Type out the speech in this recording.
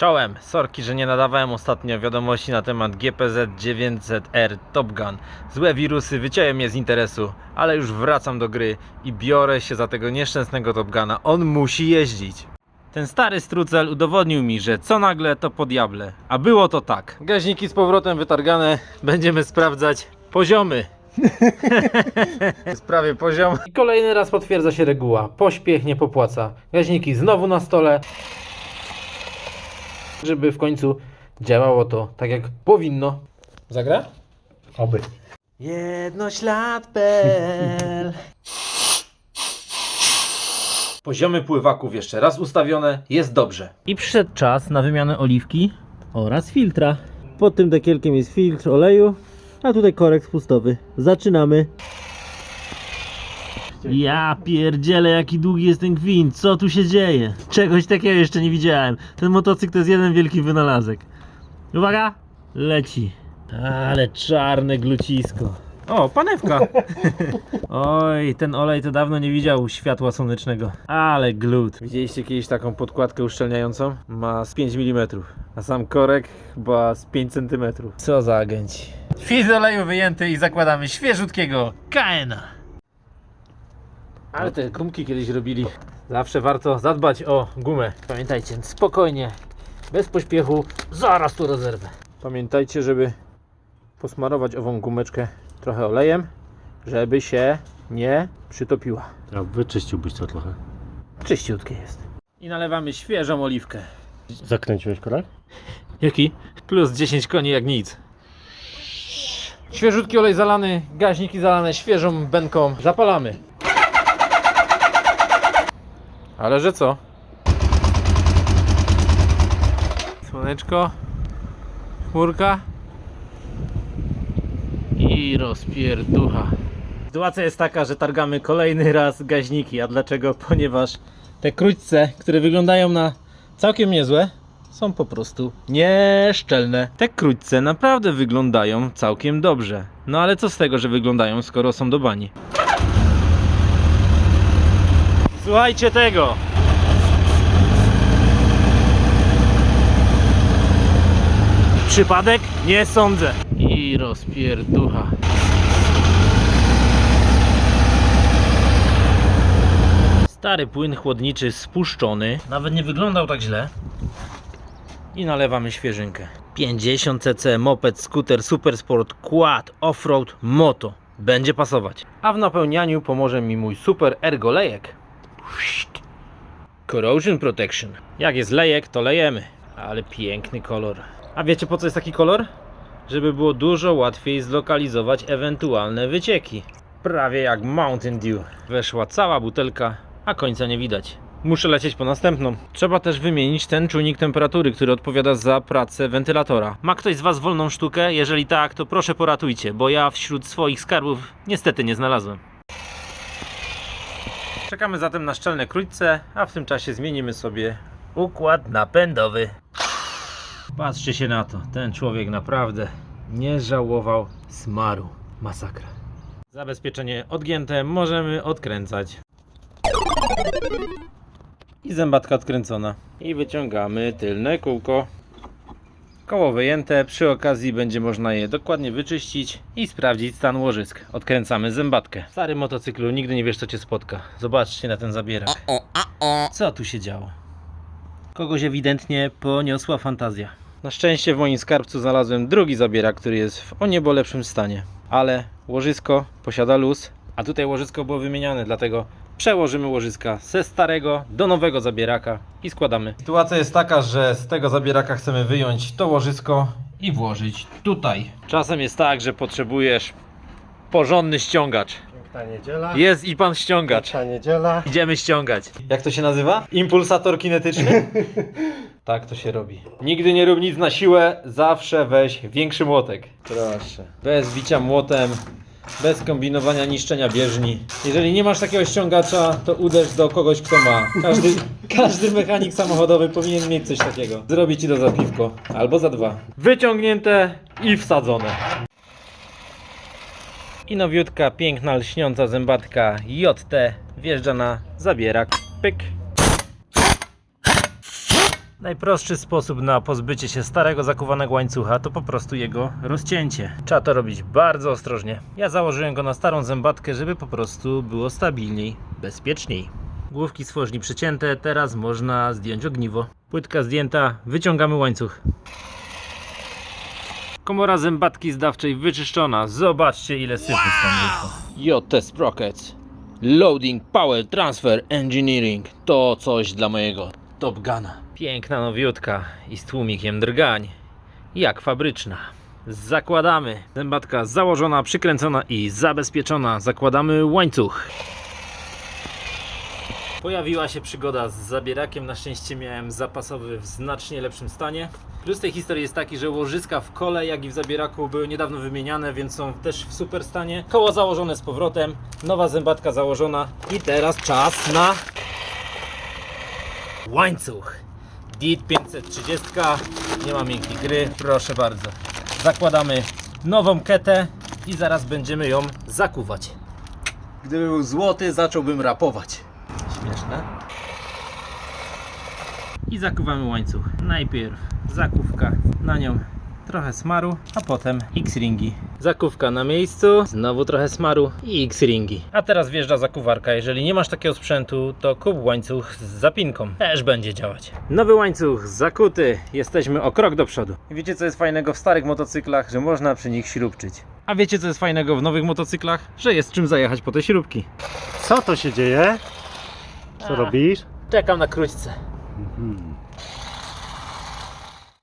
Czołem, sorki, że nie nadawałem ostatnio wiadomości na temat GPZ 900R Top Gun. Złe wirusy wyciąłem mnie z interesu, ale już wracam do gry i biorę się za tego nieszczęsnego Top Guna. On musi jeździć. Ten stary strucel udowodnił mi, że co nagle to po diable. A było to tak. Gaźniki z powrotem wytargane, będziemy sprawdzać poziomy. Sprawie poziom. I kolejny raz potwierdza się reguła. Pośpiech nie popłaca. Gaźniki znowu na stole żeby w końcu działało to tak jak powinno. Zagra? Oby. Jednoślad.pl Poziomy pływaków jeszcze raz ustawione, jest dobrze. I przyszedł czas na wymianę oliwki oraz filtra. Pod tym dekielkiem jest filtr oleju, a tutaj korek spustowy. Zaczynamy. Ja pierdzielę, jaki długi jest ten gwint, co tu się dzieje? Czegoś takiego jeszcze nie widziałem. Ten motocykl to jest jeden wielki wynalazek. Uwaga, leci. Ale czarne glucisko. O, panewka! Oj, ten olej to dawno nie widział światła słonecznego. Ale glut. Widzieliście kiedyś taką podkładkę uszczelniającą? Ma z 5 mm, a sam korek chyba z 5 cm. Co za agenci. Filtr oleju wyjęty i zakładamy świeżutkiego KN-a. Ale te gumki kiedyś robili. Zawsze warto zadbać o gumę. Pamiętajcie, spokojnie, bez pośpiechu, zaraz tu rozerwę. Pamiętajcie, żeby posmarować ową gumeczkę trochę olejem, żeby się nie przytopiła. A wyczyściłbyś to trochę. Czyściutkie jest. I nalewamy świeżą oliwkę. Zakręciłeś korek? Jaki? Plus 10 koni jak nic. Świeżutki olej zalany, gaźniki zalane świeżą benką. Zapalamy. Ale że co? Słoneczko, chmurka i rozpierducha. Sytuacja jest taka, że targamy kolejny raz gaźniki. A dlaczego? Ponieważ te króćce, które wyglądają na całkiem niezłe, są po prostu nieszczelne. Te króćce naprawdę wyglądają całkiem dobrze. No ale co z tego, że wyglądają, skoro są do bani? Słuchajcie tego! Przypadek? Nie sądzę. I rozpierducha. Stary płyn chłodniczy spuszczony. Nawet nie wyglądał tak źle. I nalewamy świeżynkę. 50 cc moped, skuter, supersport, quad, offroad, moto. Będzie pasować. A w napełnianiu pomoże mi mój super ergolejek. Corrosion Protection. Jak jest lejek, to lejemy. Ale piękny kolor. A wiecie po co jest taki kolor? Żeby było dużo łatwiej zlokalizować ewentualne wycieki. Prawie jak Mountain Dew. Weszła cała butelka, a końca nie widać. Muszę lecieć po następną. Trzeba też wymienić ten czujnik temperatury, który odpowiada za pracę wentylatora. Ma ktoś z Was wolną sztukę? Jeżeli tak, to proszę poratujcie, bo ja wśród swoich skarbów niestety nie znalazłem. Czekamy zatem na szczelne krótce, a w tym czasie zmienimy sobie układ napędowy. Patrzcie się na to, ten człowiek naprawdę nie żałował smaru. Masakra. Zabezpieczenie odgięte, możemy odkręcać. I zębatka odkręcona. I wyciągamy tylne kółko. Koło wyjęte, przy okazji będzie można je dokładnie wyczyścić i sprawdzić stan łożysk. Odkręcamy zębatkę. W starym motocyklu nigdy nie wiesz co cię spotka. Zobaczcie na ten zabierak. Co tu się działo? Kogoś ewidentnie poniosła fantazja. Na szczęście w moim skarbcu znalazłem drugi zabierak, który jest w o niebo lepszym stanie. Ale łożysko posiada luz, a tutaj łożysko było wymieniane, dlatego przełożymy łożyska ze starego do nowego zabieraka i składamy. Sytuacja jest taka, że z tego zabieraka chcemy wyjąć to łożysko i włożyć tutaj. Czasem jest tak, że potrzebujesz porządny ściągacz. Piękna niedziela. Jest i pan ściągacz. Piękna niedziela. Idziemy ściągać. Jak to się nazywa? Impulsator kinetyczny? tak to się robi. Nigdy nie rób nic na siłę, zawsze weź większy młotek. Proszę. Bez bicia młotem, bez kombinowania niszczenia bieżni. Jeżeli nie masz takiego ściągacza, to uderz do kogoś, kto ma. Każdy, każdy mechanik samochodowy powinien mieć coś takiego. Zrobi ci to za piwko. Albo za dwa. Wyciągnięte i wsadzone. I nowiutka, piękna, lśniąca zębatka JT wjeżdża na zabierak. Pyk. Najprostszy sposób na pozbycie się starego zakuwanego łańcucha to po prostu jego rozcięcie. Trzeba to robić bardzo ostrożnie. Ja założyłem go na starą zębatkę, żeby po prostu było stabilniej, bezpieczniej. Główki stworzni przycięte, teraz można zdjąć ogniwo. Płytka zdjęta, wyciągamy łańcuch. Komora zębatki zdawczej wyczyszczona. Zobaczcie ile syfu stąd wyszło. JT Sprockets. Loading Power Transfer Engineering. To coś dla mojego Top Guna. Piękna nowiutka i z tłumikiem drgań. Jak fabryczna. Zakładamy. Zębatka założona, przykręcona i zabezpieczona. Zakładamy łańcuch. Pojawiła się przygoda z zabierakiem. Na szczęście miałem zapasowy w znacznie lepszym stanie. Plus tej historii jest taki, że łożyska w kole, jak i w zabieraku były niedawno wymieniane, więc są też w super stanie. Koło założone z powrotem, nowa zębatka założona i teraz czas na łańcuch. DIT 530, nie ma miękkiej gry, proszę bardzo. Zakładamy nową ketę i zaraz będziemy ją zakuwać. Gdyby był złoty, zacząłbym rapować. Śmieszne. I zakuwamy łańcuch. Najpierw zakówka, na nią trochę smaru, a potem X-ringi. Zakówka na miejscu, znowu trochę smaru i X-ringi. A teraz wjeżdża zakuwarka. Jeżeli nie masz takiego sprzętu, to kup łańcuch z zapinką. Też będzie działać. Nowy łańcuch zakuty. Jesteśmy o krok do przodu. Wiecie co jest fajnego w starych motocyklach? Że można przy nich śrubczyć. A wiecie co jest fajnego w nowych motocyklach? Że jest czym zajechać po te śrubki. Co to się dzieje? Co A. robisz? Czekam na króćce. Mhm.